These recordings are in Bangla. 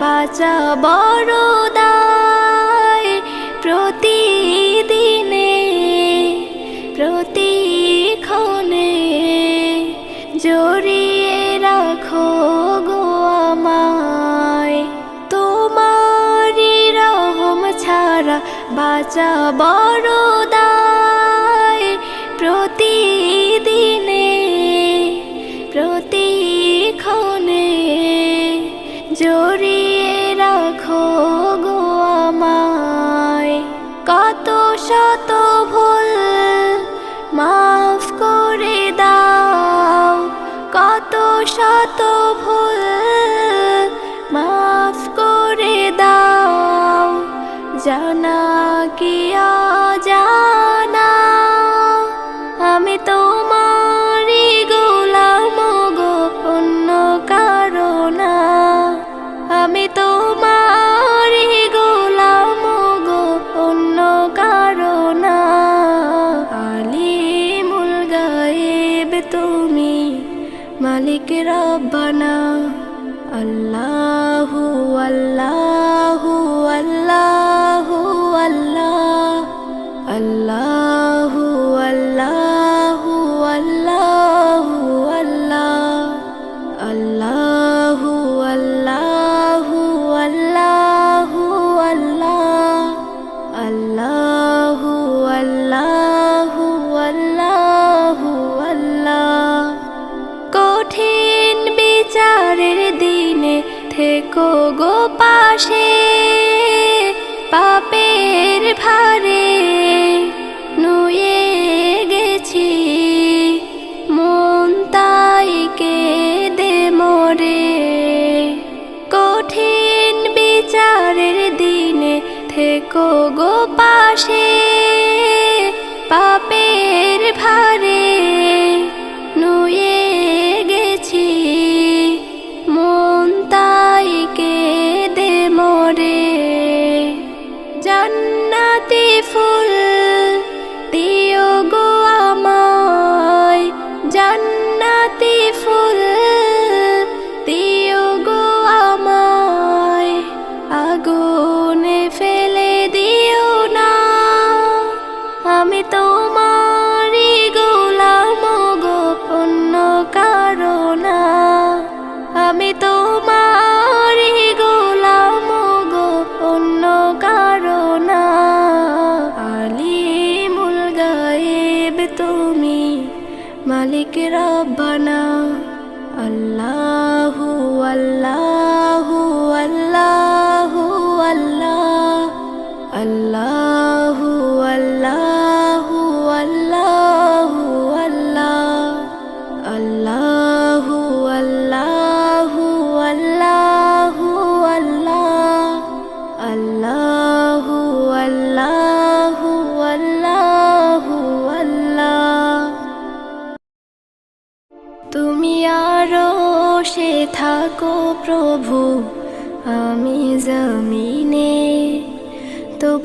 বাঁচা বড় দায় প্রতিদিনে প্রতিক্ষণে। জড়িয়ে রাখো গো আমায়। তোমারি রহম ছাড়া বাঁচা বড় শত পাশে পাপের ভারে। নুয়ে গেছি মন তাইকে দে মরে। কঠিন বিচারের দিনে থেকো গো পাশে। আল্লাহু আল্লাহু আল্লাহু আল্লাহ। আল্লাহু আল্লাহু আল্লাহু আল্লাহ। আল্লাহু আল্লাহু আল্লাহু আল্লাহ। তুমি আরও সে থাকো প্রভু, আমি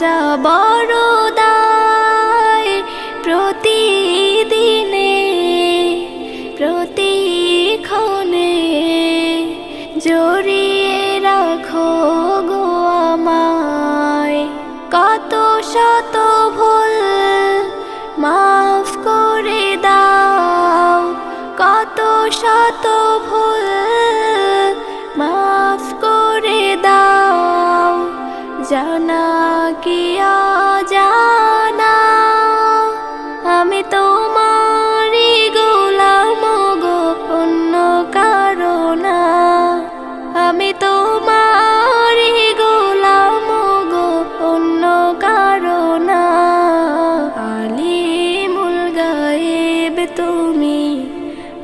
রাজা বড়দায় প্রতিদিনে, প্রতিক্ষণে জড়িয়ে রাখো গো আমায়। কত শত ভুল মাফ করে দাও, কত শত